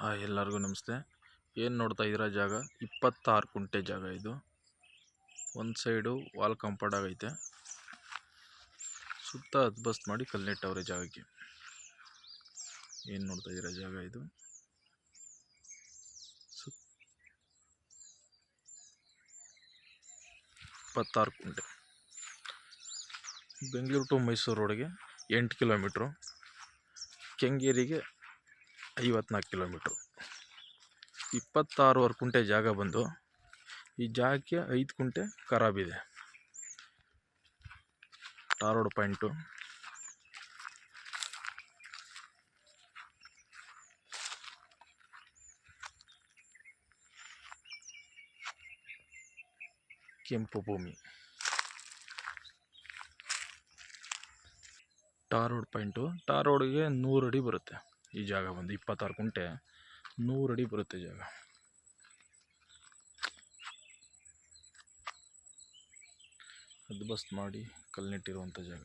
Hi ಎಲ್ಲರಿಗೂ ನಮಸ್ತೆ. ಏನು ನೋಡ್ತಾ ಇದ್ದೀರಾ ಜಾಗ? ಇಪ್ಪತ್ತಾರು ಕುಂಟೆ ಜಾಗ ಇದು. ಒಂದು ಸೈಡು ವಾಲ್ ಕಾಂಪೌಂಡ್ ಆಗೈತೆ. ಸುತ್ತ ಹದ್ಬಸ್ತ್ ಮಾಡಿ ಕಲ್ನೆಟ್ಟವ್ರೆ ಜಾಗಕ್ಕೆ. ಏನು ನೋಡ್ತಾ ಇದ್ದೀರಾ ಜಾಗ ಇದು? ಸುತ್ತ ಇಪ್ಪತ್ತಾರು ಕುಂಟೆ. ಬೆಂಗಳೂರು ಟು ಮೈಸೂರು ರೋಡ್ಗೆ ಎಂಟು ಕಿಲೋಮೀಟ್ರು. ಕೆಂಗೇರಿಗೆ ಐವತ್ನಾಲ್ಕು ಕಿಲೋಮೀಟ್ರು. ಇಪ್ಪತ್ತಾರೂವರೆ ಕುಂಟೆ ಜಾಗ ಬಂದು ಈ ಜಾಗಕ್ಕೆ ಐದು ಕುಂಟೆ ಖರಾಬಿದೆ ಟಾರ್ ರೋಡ್ ಪಾಯಿಂಟು. ಕೆಂಪು ಭೂಮಿ. Tar road point. ಟಾರ್ ರೋಡ್ಗೆ ನೂರು ಅಡಿ ಬರುತ್ತೆ. ಈ ಜಾಗ ಬಂದು ಇಪ್ಪತ್ತಾರು ಕುಂಟೆ ನೂರು ಅಡಿ ಬರುತ್ತೆ ಜಾಗ. ಅದು ಬಸ್ ಮಾಡಿ ಕಲ್ನೆಟ್ಟಿರುವಂಥ ಜಾಗ.